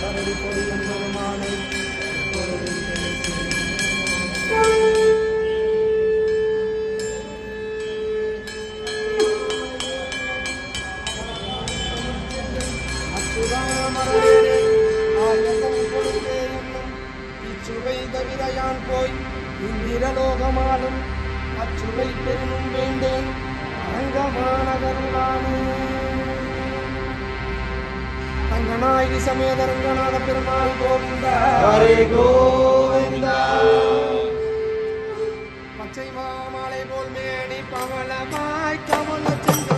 கரடி பொடி பெருமானை அச்சுதாமரே ஆயகம் கொடுத்தே என்னும் இச்சுவை தவிர போய் இந்திரலோகமாலும் அச்சுவை பெருமும் வேண்டேன் அரங்கமானகருளானே ரங்கநாயகி சமேத ரங்கநாத பெருமாள் கோவிந்தா. ஹரே கோவிந்தா. பச்சை மாமலை போல் மேனி பவளமாய் கமல சென்று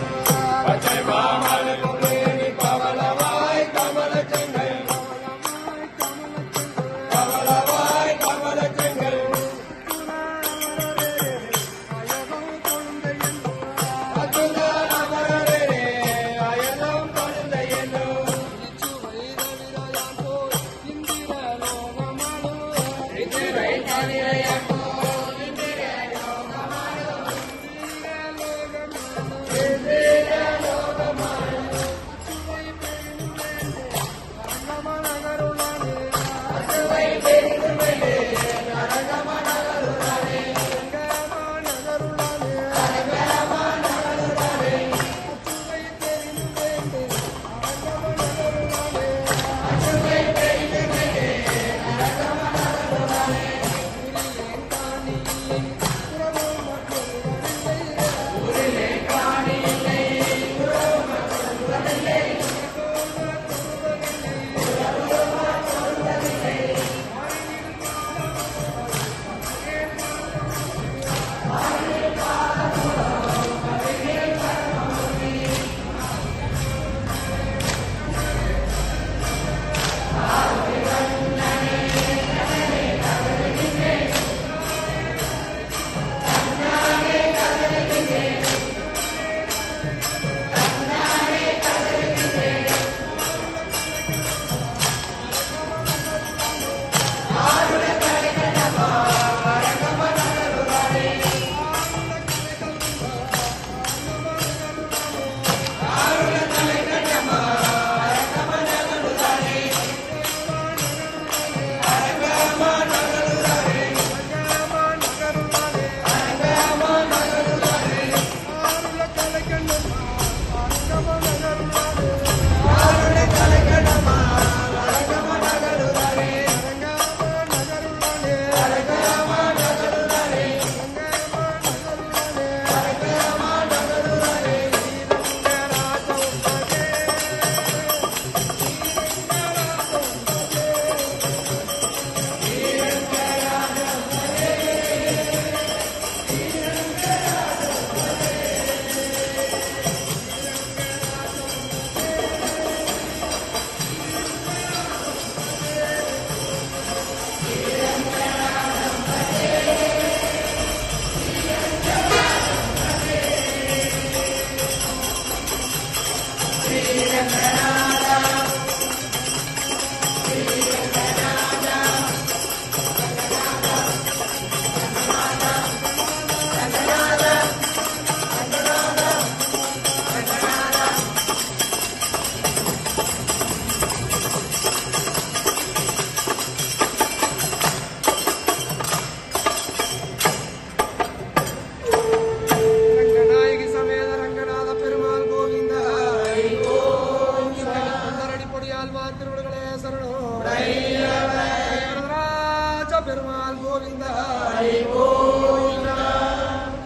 Shri Rama திருவிடுகளே சரணம் பெருமாள் கோவிந்தா